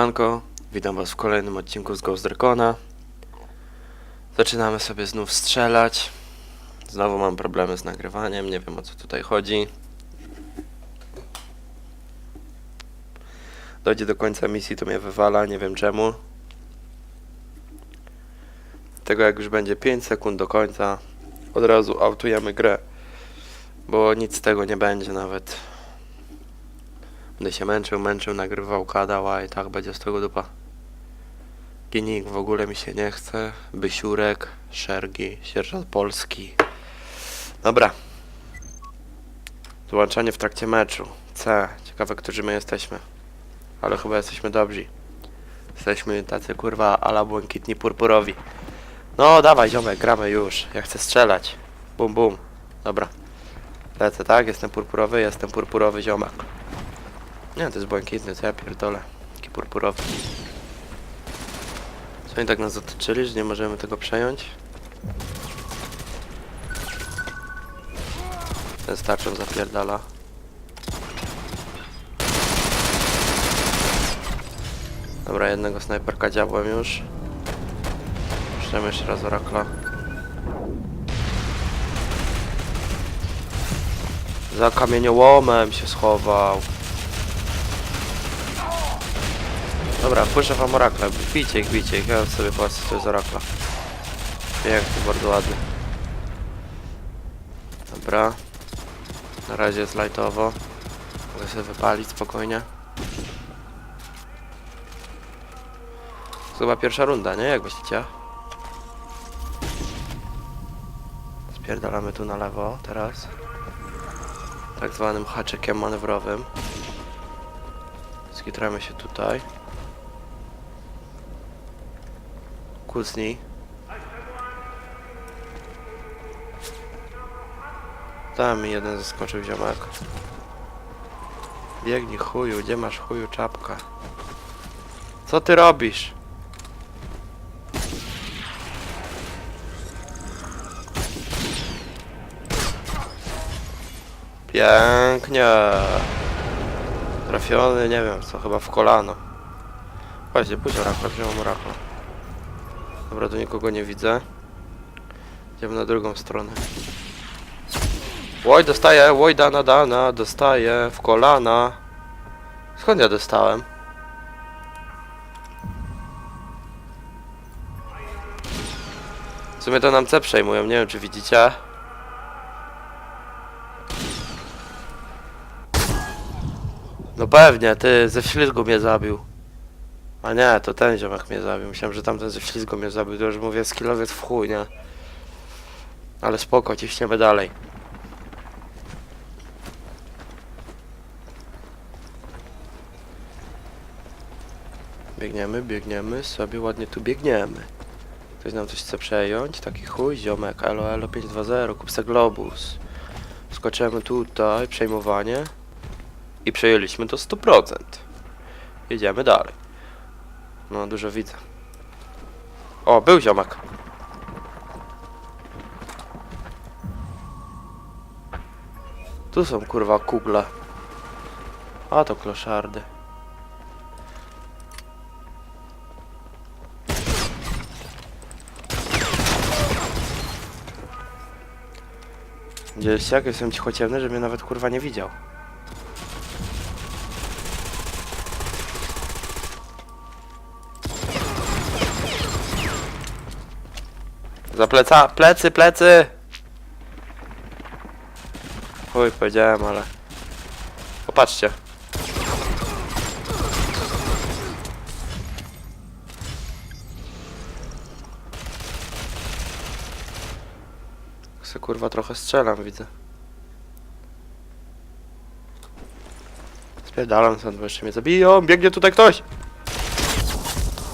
Siemanko, witam was w kolejnym odcinku z Ghost Recona. Zaczynamy sobie znów strzelać. Znowu mam problemy z nagrywaniem, nie wiem o co tutaj chodzi. Dojdzie do końca misji, to mnie wywala, nie wiem czemu. Tego jak już będzie 5 sekund do końca, od razu autujemy grę. Bo nic z tego nie będzie nawet. Będę się męczył, męczył, nagrywał kadała i tak będzie z tego dupa. Ginik w ogóle mi się nie chce. Bysiurek, Szergi, sierżant Polski. Dobra. Złączanie w trakcie meczu. C. Ciekawe, którzy my jesteśmy. Ale chyba jesteśmy dobrzy. Jesteśmy tacy kurwa ala błękitni purpurowi. No dawaj ziomek, gramy już. Ja chcę strzelać. Bum bum. Dobra. Lecę, tak? Jestem purpurowy, jestem purpurowy ziomek. Nie, to jest błękitny, co ja pierdolę. Taki purpurowy. Co oni tak nas otoczyli, że nie możemy tego przejąć? Ten starczą zapierdala. Dobra, jednego snajperka dziabłem już. Przejmę jeszcze raz orakla. Za kamieniołomem się schował. Dobra, puszczę wam orakla. Bijcie ich, bijcie ich. Ja sobie poasystuję z orakla. Piękny, bardzo ładny. Dobra. Na razie jest lightowo. Mogę sobie wypalić spokojnie. To chyba pierwsza runda, nie? Jak myślicie? Spierdalamy tu na lewo teraz. Tak zwanym haczykiem manewrowym. Skitramy się tutaj. Kucnij. Tam jeden zeskoczył ziomek. Biegnij chuju, gdzie masz chuju czapkę? Co ty robisz? Pięknie. Trafiony, nie wiem co, chyba w kolano. Właśnie, pójdź orakla, wziąłem orakla. Dobra, tu nikogo nie widzę. Idziemy na drugą stronę. Łoj, dostaję, łoj, dana, dana, dostaję w kolana. Skąd ja dostałem? W sumie to nam C przejmują, nie wiem czy widzicie. No pewnie, ty ze wślizgu mnie zabił. A nie, to ten ziomek mnie zabił. Myślałem, że tamten ze ślizgu mnie zabił. To już mówię, skillowiec w chuj, nie? Ale spoko, ciśniemy dalej. Biegniemy, biegniemy, sobie ładnie tu biegniemy. Ktoś nam coś chce przejąć? Taki chuj, ziomek, elo, elo 520, kup se globus. Skoczymy tutaj, przejmowanie. I przejęliśmy to 100%. Jedziemy dalej. No, dużo widzę. O, był ziomek. Tu są kurwa kugle. A to kloszardy. Gdzieś jak jestem cichociemny, że mnie nawet kurwa nie widział. Za pleca, plecy, plecy! Chuj, powiedziałem, ale... Popatrzcie. Se kurwa trochę strzelam, widzę. Spierdalam stąd, bo jeszcze mnie zabiją. Biegnie tutaj ktoś!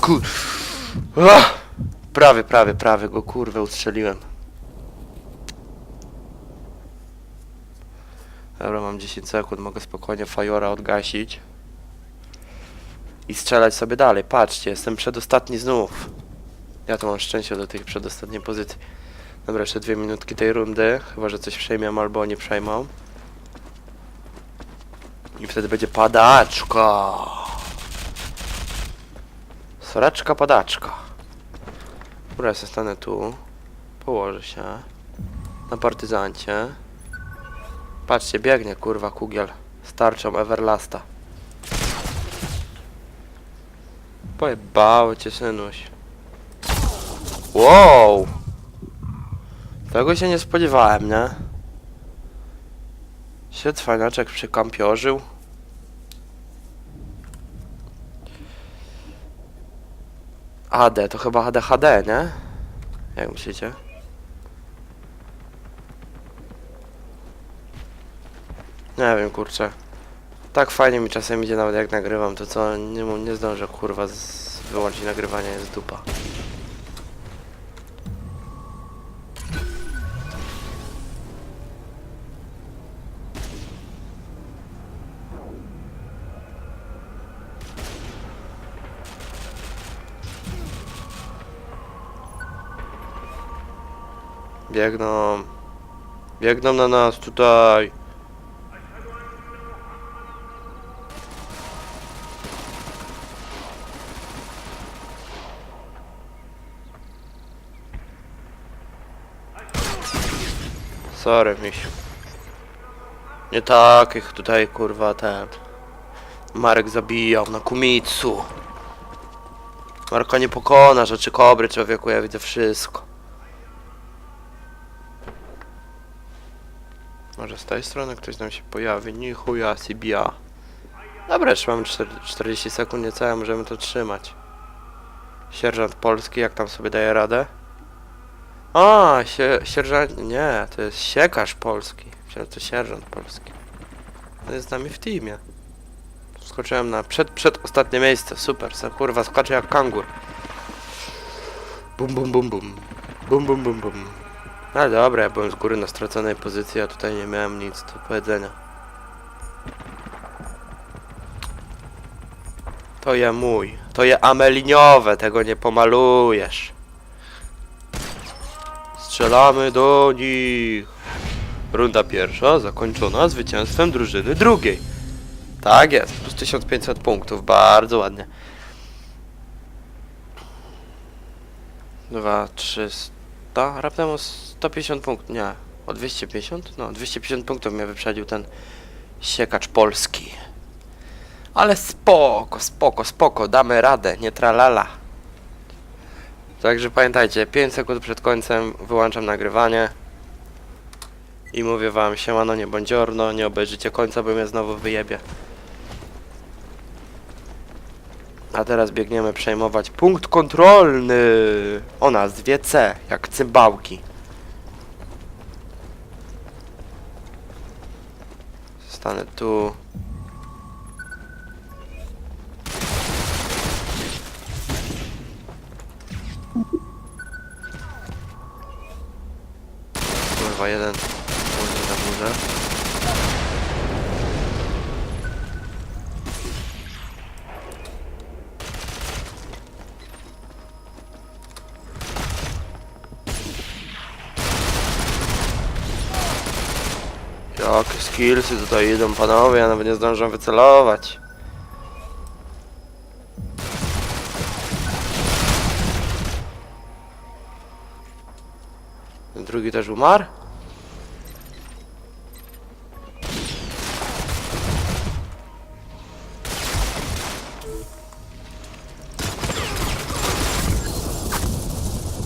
Kur... Prawie, prawie, prawie go kurwę ustrzeliłem. Dobra, mam 10 sekund, mogę spokojnie Fajora odgasić. I strzelać sobie dalej. Patrzcie, jestem przedostatni znów. Ja tu mam szczęście do tej przedostatniej pozycji. Dobra, jeszcze dwie minutki tej rundy. Chyba, że coś przejmiemy albo nie przejmą. I wtedy będzie padaczka. Soreczka, padaczka. Dobra, ja tu. Położę się. Na partyzancie. Patrzcie, biegnie kurwa kugiel. Starczą Everlasta. Pojebały cię synuś. Wow! Tego się nie spodziewałem, nie? Się cwaniaczek przykampiorzył. AD, to chyba ADHD, nie? Jak myślicie? Nie wiem, kurczę. Tak fajnie mi czasem idzie nawet jak nagrywam, to co nie, nie zdążę kurwa z wyłączyć nagrywania, jest dupa. Biegną. Biegną na nas tutaj. Sorry, misiu. Nie takich tutaj kurwa ten. Marek zabijał na kumicu. Marka nie pokona rzeczy kobry człowieku, ja widzę wszystko. Może z tej strony ktoś nam się pojawi. Ni chuja CBA. Dobra, jeszcze mamy czter- 40 sekund niecałe, możemy to trzymać. Sierżant polski, jak tam sobie daje radę? A, sie, sierżant... Nie, to jest siekarz polski. Myślałem, to sierżant polski. On jest z nami w teamie. Skoczyłem na przed, przed ostatnie miejsce. Super, se kurwa skaczę jak kangur. Bum, bum, bum, bum. Bum, bum, bum, bum. Ale dobra, ja byłem z góry na straconej pozycji, a tutaj nie miałem nic do powiedzenia. To je mój. To je ameliniowe, tego nie pomalujesz. Strzelamy do nich. Runda pierwsza zakończona zwycięstwem drużyny drugiej. Tak jest, plus 1500 punktów, bardzo ładnie. 2, 300, raptem 150 punktów, nie, o 250? No, 250 punktów mnie wyprzedził ten siekacz polski. Ale spoko, spoko, spoko, damy radę, nie tralala. Także pamiętajcie, 5 sekund przed końcem wyłączam nagrywanie. I mówię wam, siemano, nie bądziorno, nie obejrzycie końca, bo mnie znowu wyjebie. A teraz biegniemy przejmować punkt kontrolny o nazwie C, jak cymbałki. Stanę tu. Kurwa, jeden może na górze. Jakie skillsy tutaj idą panowie, ja nawet nie zdążę wycelować. Drugi też umarł?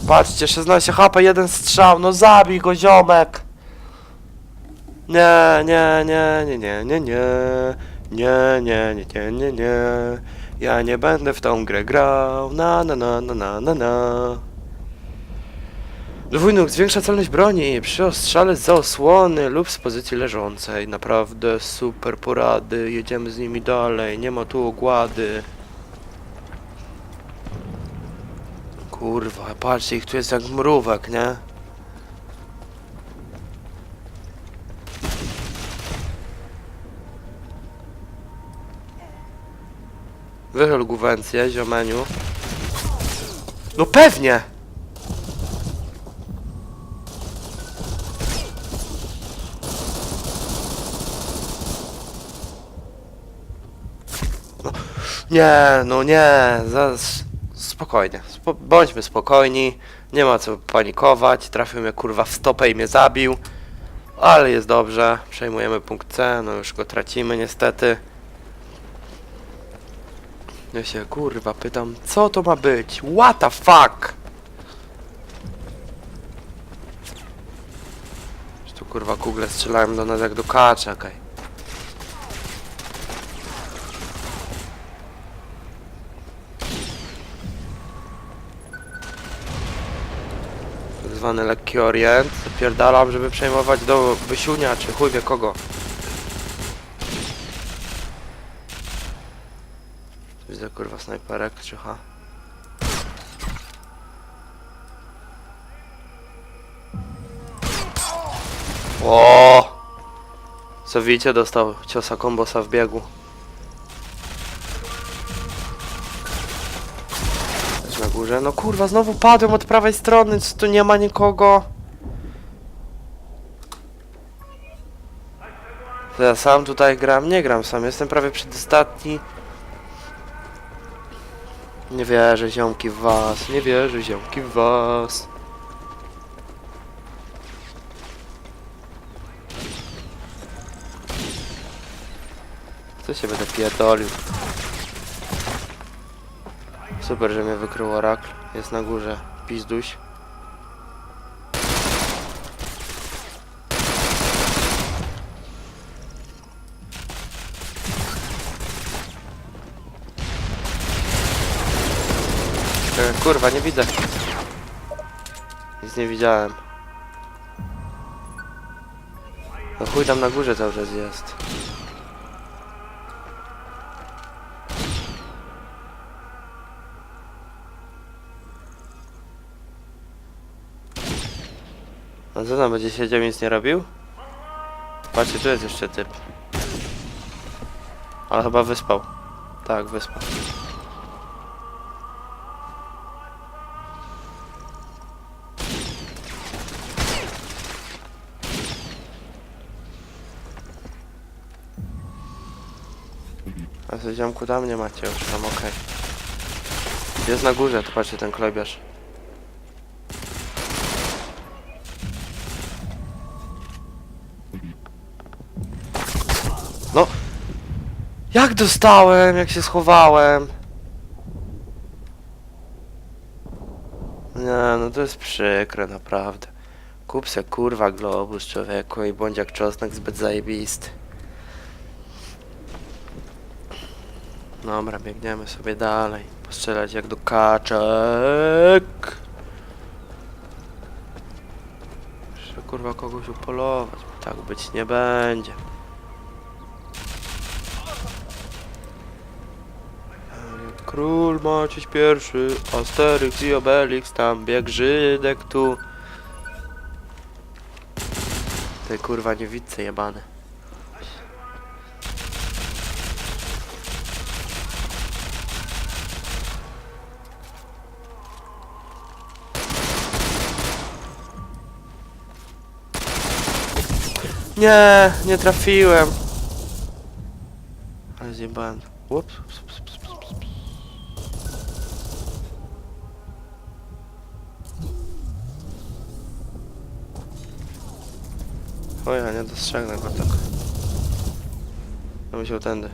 Patrzcie, 16 HP, jeden strzał, no zabij go ziomek! Nie, nie, nie, nie, nie, nie, nie. Nie, nie, nie, nie, nie, nie. Ja nie będę w tą grę grał. Na, na, na, na, na, na, na. Dwójnóg zwiększa celność broni przy ostrzale z osłony lub z pozycji leżącej. Naprawdę super porady. Jedziemy z nimi dalej. Nie ma tu ogłady. Kurwa, patrzcie, ich tu jest jak mrówek, nie? Wychyl guwencję, ziomeniu. No pewnie! No, nie, no nie, za, spokojnie. Spo bądźmy spokojni. Nie ma co panikować. Trafił mnie kurwa w stopę i mnie zabił. Ale jest dobrze. Przejmujemy punkt C. No już go tracimy niestety. Ja się kurwa pytam, co to ma być? What the fuck? Że tu kurwa kugle strzelają do nas jak do kacza, okej. Tak zwany lekki orient. Zapierdalam, żeby przejmować do Wysiunia, czy chuj wie kogo. Widzę kurwa snajperek, czyha. O! Co widzicie, dostał ciosa kombosa w biegu. Na górze. No kurwa, znowu padłem od prawej strony, czy tu nie ma nikogo? Ja sam tutaj gram? Nie gram sam, jestem prawie przedostatni. Nie wierzę, ziomki w was. Nie wierzę, ziomki w was. Co się będę pierdolił? Super, że mnie wykrył orakl. Jest na górze. Pizduś. Kurwa, nie widzę. Nic nie widziałem. No chuj tam na górze cały czas jest. A co tam będzie siedział nic nie robił? Patrzcie, tu jest jeszcze typ. Ale chyba wyspał. Tak, wyspał. Co ziomku tam nie macie już tam, okej. Jest na górze, to patrzcie ten klobiarz. No! Jak dostałem, jak się schowałem? Nie, no to jest przykre, naprawdę. Kup se kurwa globus człowieku i bądź jak czosnek zbyt zajebisty. Dobra, biegniemy sobie dalej. Postrzelać jak do kaczek. Muszę kurwa kogoś upolować, tak być nie będzie. Król Maciuś pierwszy, Asterix i Obelix, tam bieg Żydek tu. Te kurwa niewidzę jebane. Nie, nie trafiłem. Ale zjebałem. Ups, ups, ups, ups, ups, ups. O ja nie dostrzegnę go tak. Ja musiał tędy.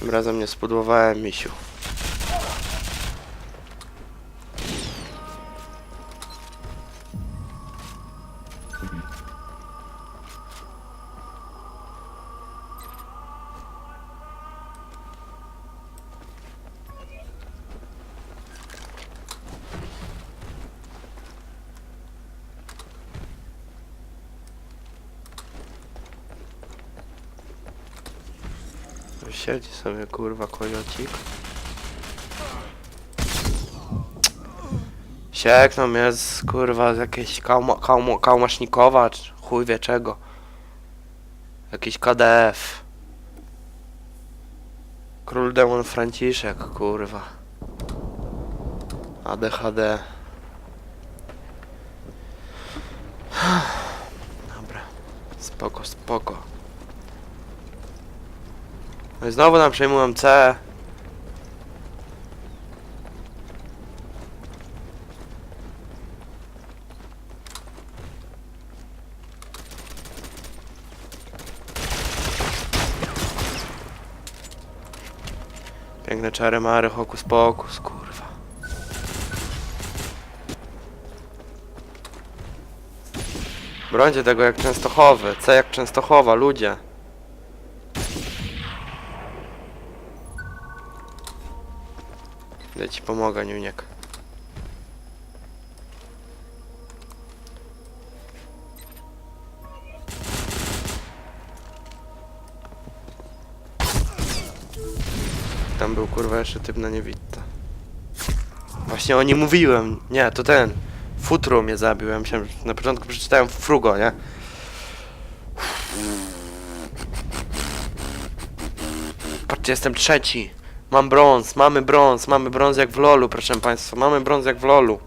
Tym razem nie spudłowałem misiu. Siedzi sobie kurwa kojocik. Sieknął mnie z kurwa z jakiejś kaumacznikowa, czy chuj wie czego. Jakiś KDF. Król demon Franciszek, kurwa. ADHD. Dobra. Spoko, spoko. No i znowu nam przejmują C. Piękne czary mary, hokus pokus, kurwa. Brońcie tego jak Częstochowy, C jak Częstochowa, ludzie. Ci pomogę, Niuniek. Tam był kurwa jeszcze typ na niewidta. Właśnie o nim mówiłem. Nie, to ten. Futro mnie zabił. Ja myślałem, na początku przeczytałem Frugo, nie? Patrzcie, jestem trzeci. Mam brąz, mamy brąz, mamy brąz jak w lolu, proszę państwa. Mamy brąz jak w lolu.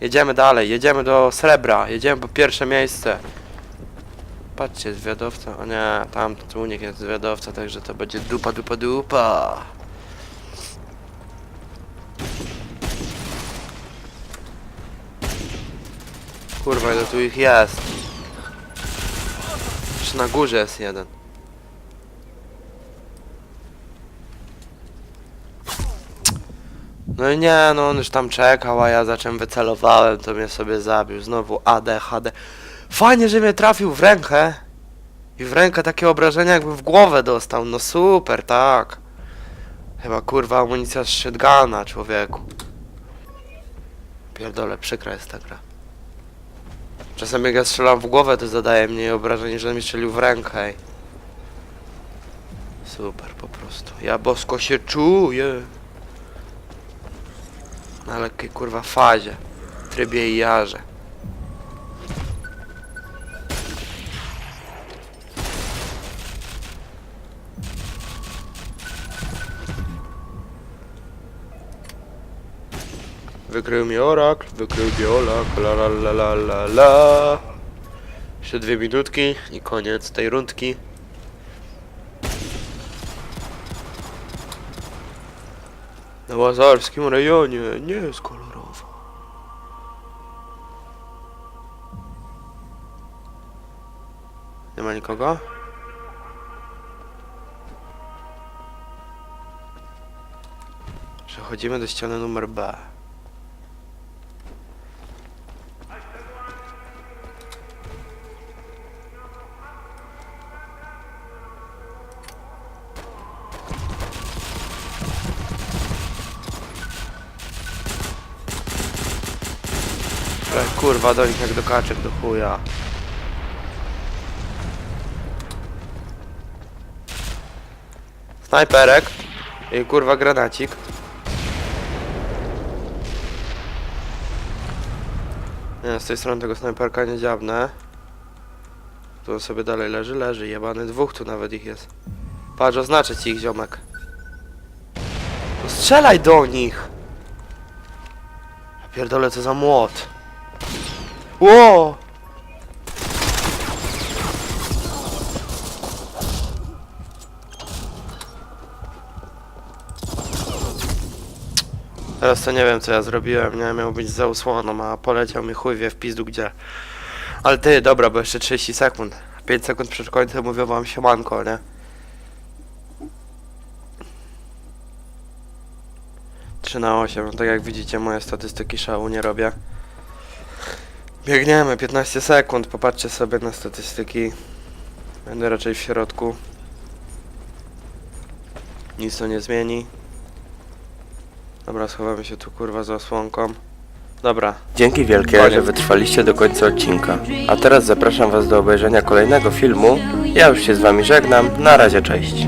Jedziemy dalej, jedziemy do srebra, jedziemy po pierwsze miejsce. Patrzcie, zwiadowca. O nie, tam niech jest zwiadowca, także to będzie dupa, dupa, dupa. Kurwa, ile tu ich jest? Czy na górze jest jeden? No nie, no on już tam czekał, a ja za czym wycelowałem, to mnie sobie zabił. Znowu ADHD. Fajnie, że mnie trafił w rękę. I w rękę takie obrażenia jakby w głowę dostał. No super, tak. Chyba kurwa amunicja z shotguna, człowieku. Pierdolę, przykra jest ta gra. Czasem jak ja strzelam w głowę, to zadaje mniej obrażeń, że mi strzelił w rękę. Super po prostu. Ja bosko się czuję. Na lekkiej kurwa fazie. Trybie i jarze. Wykrył mi orak, wykrył mi orak, la la la la la la. Jeszcze dwie minutki i koniec tej rundki. Łazarskim rejonie nie jest kolorowo. Nie ma nikogo? Przechodzimy do ściany numer B. kurwa do nich jak do kaczek do chuja. Snajperek i kurwa granacik. Nie, z tej strony tego snajperka nie dziabnę. Tu on sobie dalej leży, leży, jebany dwóch tu nawet ich jest. Patrz, oznaczę ci ich ziomek. No strzelaj do nich! Ja pierdolę co za młot. Ło! Teraz to nie wiem co ja zrobiłem, nie miał być za usłoną, a poleciał mi chuj wie w pizdu gdzie. Ale ty, dobra, bo jeszcze 30 sekund. 5 sekund przed końcem mówię wam siemanko, nie? Trzy na 8, tak jak widzicie moje statystyki szału nie robię. Biegniemy, 15 sekund, popatrzcie sobie na statystyki. Będę raczej w środku. Nic to nie zmieni. Dobra, schowamy się tu kurwa za osłonką. Dobra. Dzięki wielkie, że wytrwaliście do końca odcinka. A teraz zapraszam was do obejrzenia kolejnego filmu. Ja już się z wami żegnam. Na razie, cześć.